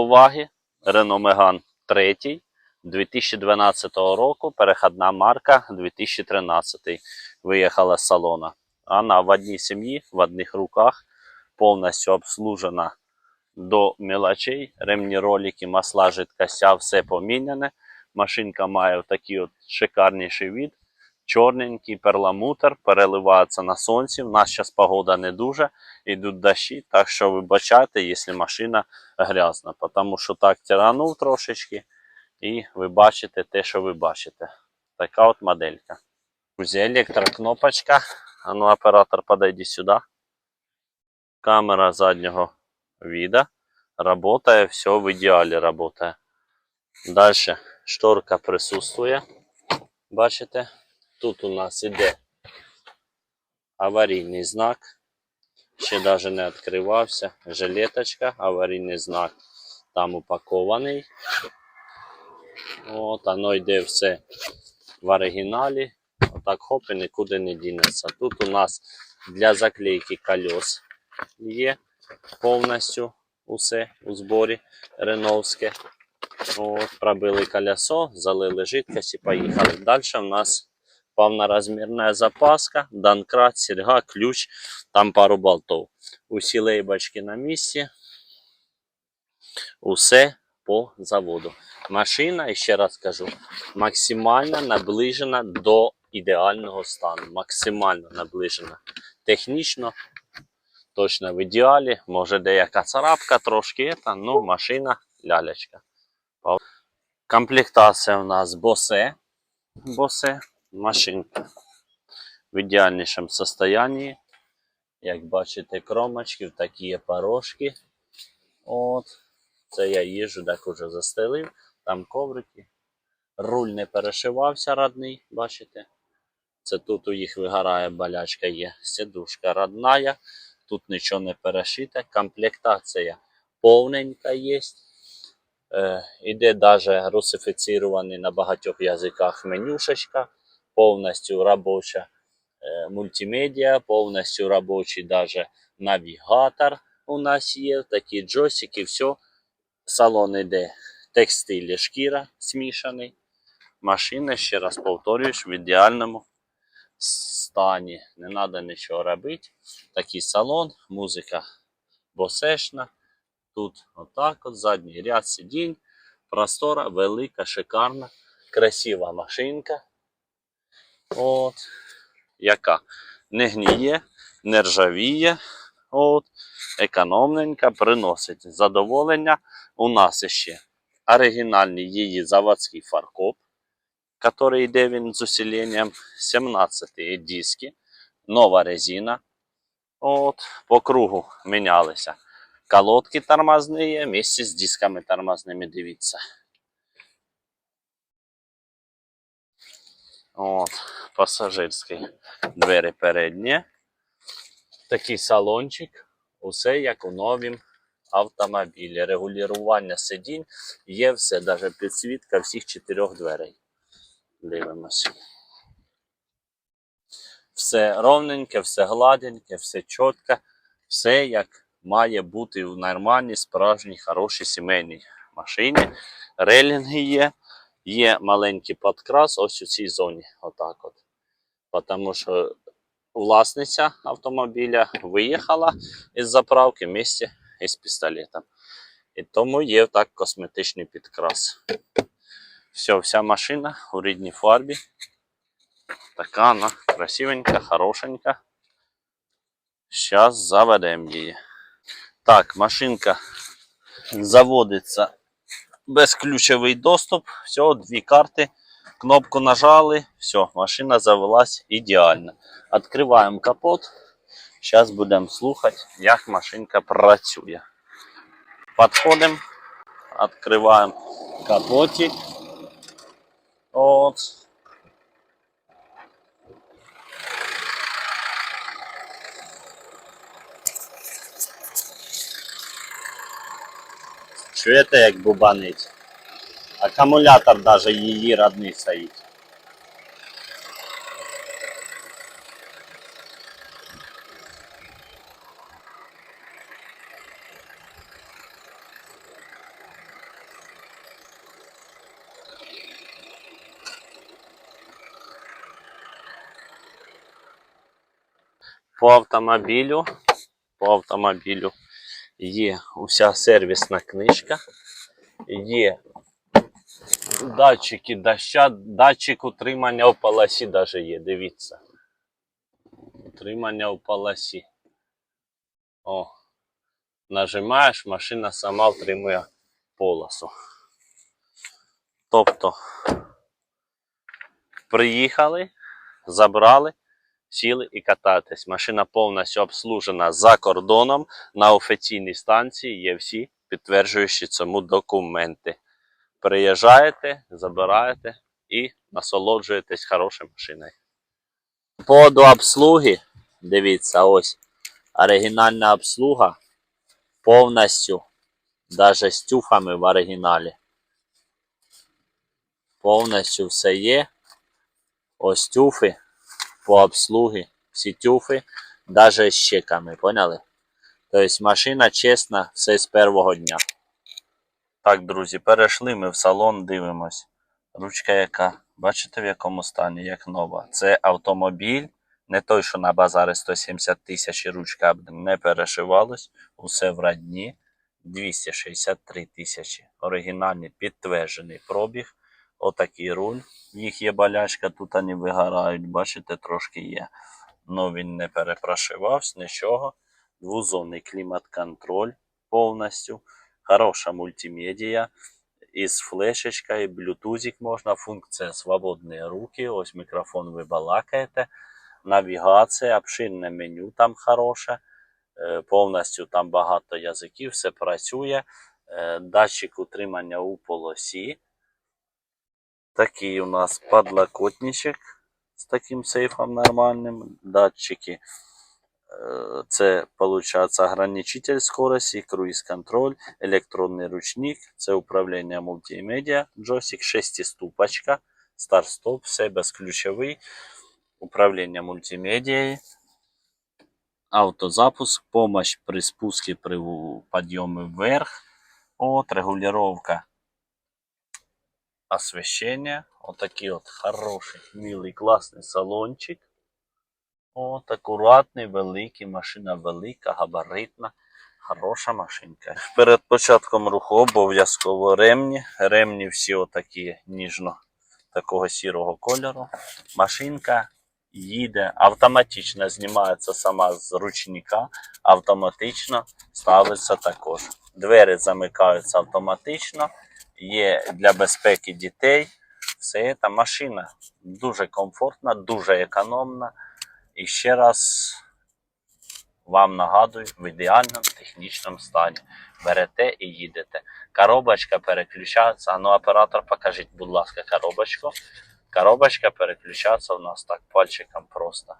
уваги Renault Megane 3 2012 року, перехідна марка 2013 виїхала з салона. Вона в одній сім'ї, в одних руках, повністю обслужена до мелочей, ремні ролики, масла, жидкостя, все поміняне. Машинка має такий от шикарніший від. Чорненький перламутр, переливається на сонці. У нас зараз погода не дуже, йдуть дощі, так що вибачайте, якщо машина грязна, тому що так тиранув трошечки, і ви бачите те, що ви бачите. Така от моделька. Друзі, електрокнопочка. А ну, оператор, подойди сюди. Камера заднього вида. Работає, все в ідеалі работає. Далі шторка присутствує. Бачите? Тут у нас іде аварійний знак. Ще навіть не відкривався. Жилеточка, аварійний знак там упакований. От, воно йде все в оригіналі. Отак хоп і нікуди не дінеться. Тут у нас для заклейки колес є повністю усе у зборі реновське. От, пробили колесо, залили жидкость і поїхали. Далі у нас повнорозмірна запаска, данкрат, серьга, ключ, там пару болтов. Усі лейбочки на місці. Усе по заводу. Машина, ще раз кажу, максимально наближена до ідеального стану. Максимально наближена. Технічно, точно в ідеалі. Може деяка царапка трошки, та, ну машина лялечка. Комплектація у нас босе. Босе машинка в ідеальнішому состоянні. Як бачите, кромочки, такі є порожки. От. Це я їжу, так уже застелив. Там коврики. Руль не перешивався родний, бачите? Це тут у їх вигорає болячка є. Сідушка родная. Тут нічого не перешите. Комплектація повненька є. Е, іде даже русифіцірований на багатьох язиках менюшечка, повністю робоча е, мультимедіа, повністю робочий даже навігатор у нас є, такі джойстики, все. Салон іде текстиль, шкіра смішаний. Машина, ще раз повторюєш, в ідеальному стані. Не треба нічого робити. Такий салон, музика босешна. Тут отак от задній ряд сидінь. Простора, велика, шикарна, красива машинка. От. Яка не гніє, не ржавіє. От. Економненька, приносить задоволення. У нас ще оригінальний її заводський фаркоп, який йде він з усиленням 17 диски, нова резина. От. По кругу мінялися колодки тормозные вместе с дисками тормозными, дивіться. От, пасажирський двері передні. Такий салончик. Усе як у новім автомобілі. Регулювання сидінь. Є все, навіть підсвітка всіх чотирьох дверей. Дивимося. Все ровненьке, все гладеньке, все чітко, все як має бути в нормальній, справжній, хорошій сімейній машині. Релінги є, є маленький подкрас ось у цій зоні. Отак от. Тому що власниця автомобіля виїхала із заправки місці із пістолетом. І тому є так косметичний підкрас. Все, вся машина у рідній фарбі. Така вона красивенька, хорошенька. Зараз заведемо її. Так, машинка заводиться безключовий доступ. Все, дві карти. Кнопку нажали, все, машина завелась ідеально. Відкриваємо капот. Зараз будемо слухати, як машинка працює. Підходимо, відкриваємо капотик. От. Чуєте, як бубанить? Акумулятор навіть її родний стоїть. По автомобілю, по автомобілю є уся сервісна книжка, є датчики доща, датчик утримання в полосі даже є, дивіться. Утримання в полосі. О, нажимаєш, машина сама утримує полосу. Тобто, приїхали, забрали, сіли і кататись. Машина повністю обслужена за кордоном. На офіційній станції є всі підтверджуючі цьому документи. Приїжджаєте, забираєте і насолоджуєтесь хорошою машиною. По до обслуги, дивіться, ось оригінальна обслуга повністю, навіть з тюфами в оригіналі. Повністю все є. Ось тюфи по обслуги, всі тюфи, навіть з чеками, поняли? Тобто машина чесна, все з першого дня. Так, друзі, перейшли ми в салон, дивимось. Ручка яка, бачите в якому стані, як нова. Це автомобіль, не той, що на базарі 170 тисяч ручка не перешивалась. Усе в радні. 263 тисячі. Оригінальний підтверджений пробіг. Отакий руль. Їх є болячка, тут вони вигорають, бачите, трошки є. Ну він не перепрошивався, нічого. Двузонний клімат-контроль повністю. Хороша мультимедіа. Із флешечкою, блютузик можна, функція свободні руки. Ось мікрофон ви балакаєте. Навігація, обширне меню там хороше. Е, Повністю там багато язиків, все працює. Е, Датчик утримання у полосі. Такий у нас подлокотничок з таким сейфом нормальним. Датчики. Е, Це, виходить, ограничитель скорості, круїз-контроль, електронний ручник, це управління мультимедіа, джойстик, шестиступочка, старт-стоп, все безключовий, управління мультимедією, автозапуск, помощь при спуску, при підйомі вверх, от, регулировка освещения, вот такий от хороший, милий, класний салончик. От, акуратний, великий, машина велика, габаритна, хороша машинка. Перед початком руху обов'язково ремні. Ремні всі отакі ніжно такого сірого кольору. Машинка їде, автоматично знімається сама з ручника, автоматично ставиться також. Двері замикаються автоматично, є для безпеки дітей. Все це машина дуже комфортна, дуже економна. І ще раз вам нагадую, в ідеальному технічному стані. Берете і їдете. Коробочка переключається. Ну, оператор, покажіть, будь ласка, коробочку. Коробочка переключається у нас так пальчиком просто.